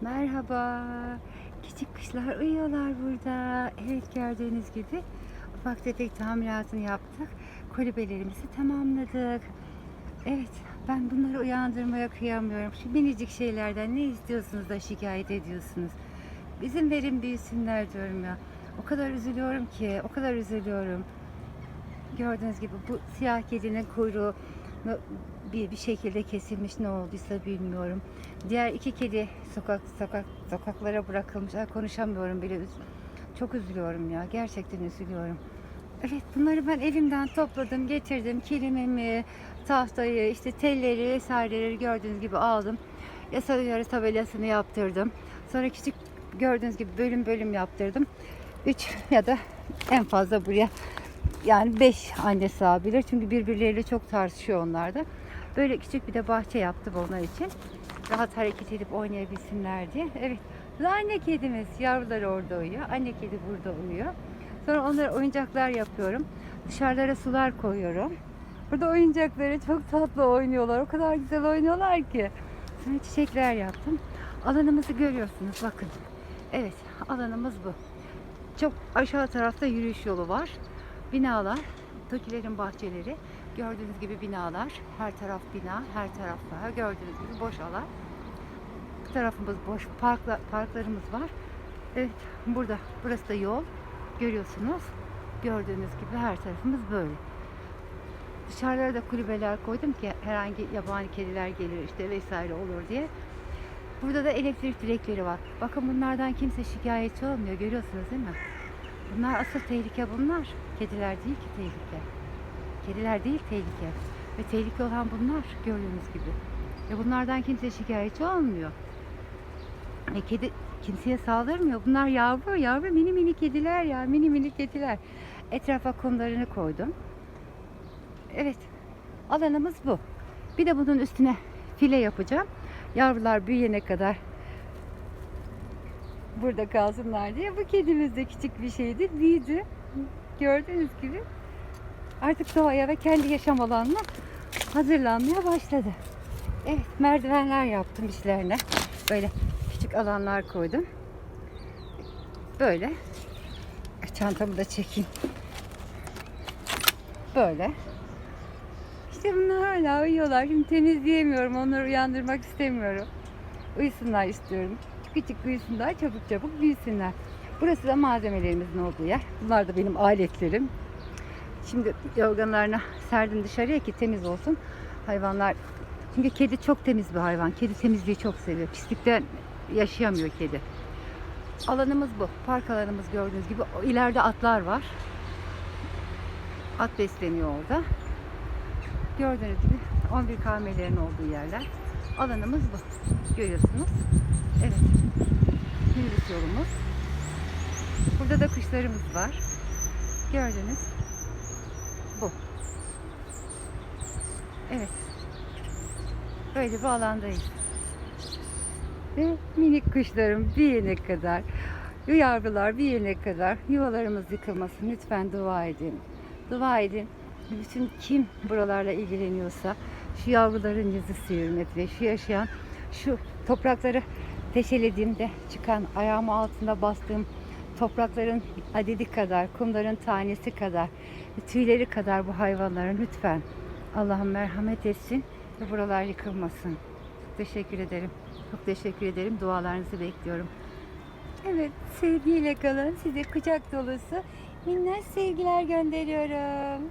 Merhaba. Küçük kuşlar uyuyorlar burada. Evet gördüğünüz gibi ufak tefek tamiratını yaptık. Kulübelerimizi tamamladık. Evet ben bunları uyandırmaya kıyamıyorum. Şu minicik şeylerden ne istiyorsunuz da şikayet ediyorsunuz. Bizim verin büyüsünler diyorum ya. O kadar üzülüyorum ki, o kadar üzülüyorum. Gördüğünüz gibi bu siyah kedinin kuyruğu bir bir şekilde kesilmiş ne olduysa bilmiyorum. Diğer iki kedi sokak sokak sokaklara bırakılmış. Ay, konuşamıyorum bile. Çok üzülüyorum ya. Gerçekten üzülüyorum. Evet bunları ben elimden topladım, getirdim. Kilimimi, tahtayı, işte telleri vesaireleri gördüğünüz gibi aldım. Yasa uyarı tabelasını yaptırdım. Sonra küçük gördüğünüz gibi bölüm bölüm yaptırdım. 3 ya da en fazla buraya yani 5 anne sığabilir. Çünkü birbirleriyle çok tartışıyor onlar da. Böyle küçük bir de bahçe yaptım onlar için. Rahat hareket edip oynayabilsinler diye. Evet. Anne kedimiz. Yavruları orada uyuyor. Anne kedi burada uyuyor. Sonra onlara oyuncaklar yapıyorum. Dışarılara sular koyuyorum. Burada oyuncakları çok tatlı oynuyorlar. O kadar güzel oynuyorlar ki. Sonra çiçekler yaptım. Alanımızı görüyorsunuz bakın. Evet alanımız bu. Çok aşağı tarafta yürüyüş yolu var. Binalar, Tokilerin bahçeleri. Gördüğünüz gibi binalar. Her taraf bina, her taraf var. Gördüğünüz gibi boş alan. Bu tarafımız boş. Parkla, parklarımız var. Evet, burada. Burası da yol. Görüyorsunuz. Gördüğünüz gibi her tarafımız böyle. Dışarılara da kulübeler koydum ki herhangi yabani kediler gelir işte vesaire olur diye. Burada da elektrik direkleri var. Bakın bunlardan kimse şikayetçi olmuyor. Görüyorsunuz değil mi? Bunlar asıl tehlike bunlar. Kediler değil ki tehlike. Kediler değil tehlike. Ve tehlike olan bunlar gördüğünüz gibi. Ve bunlardan kimse şikayetçi olmuyor. Ve kedi kimseye saldırmıyor. Bunlar yavru, yavru mini mini kediler ya. Mini mini kediler. Etrafa kumlarını koydum. Evet. Alanımız bu. Bir de bunun üstüne file yapacağım. Yavrular büyüyene kadar burada kalsınlar diye. Bu kedimiz de küçük bir şeydi. Büyüdü. Gördüğünüz gibi artık doğaya ve kendi yaşam alanına hazırlanmaya başladı. Evet merdivenler yaptım işlerine. Böyle küçük alanlar koydum. Böyle. Çantamı da çekeyim. Böyle. İşte bunlar hala uyuyorlar. Şimdi temizleyemiyorum. Onları uyandırmak istemiyorum. Uyusunlar istiyorum. Küçük uyusunlar. Çabuk çabuk büyüsünler. Burası da malzemelerimizin olduğu yer. Bunlar da benim aletlerim. Şimdi yorganlarına serdim dışarıya ki temiz olsun. Hayvanlar çünkü kedi çok temiz bir hayvan. Kedi temizliği çok seviyor. Pislikten yaşayamıyor kedi. Alanımız bu. Park alanımız gördüğünüz gibi. İleride atlar var. At besleniyor orada. Gördüğünüz gibi 11 KM'lerin olduğu yerler. Alanımız bu. Görüyorsunuz. Evet. Minibüs yolumuz. Burada da kuşlarımız var. Gördünüz. Bu. Evet. Böyle bir alandayız. Ve minik kuşlarım büyüyene kadar, yavrular büyüyene kadar yuvalarımız yıkılmasın. Lütfen dua edin. Dua edin. Bütün kim buralarla ilgileniyorsa şu yavruların yüzü hürmet ve şu yaşayan şu toprakları teşelediğimde çıkan ayağımı altında bastığım toprakların adedi kadar, kumların tanesi kadar, tüyleri kadar bu hayvanların lütfen Allah'ım merhamet etsin ve buralar yıkılmasın. Çok teşekkür ederim. Çok teşekkür ederim. Dualarınızı bekliyorum. Evet, sevgiyle kalın. Size kucak dolusu minnet sevgiler gönderiyorum.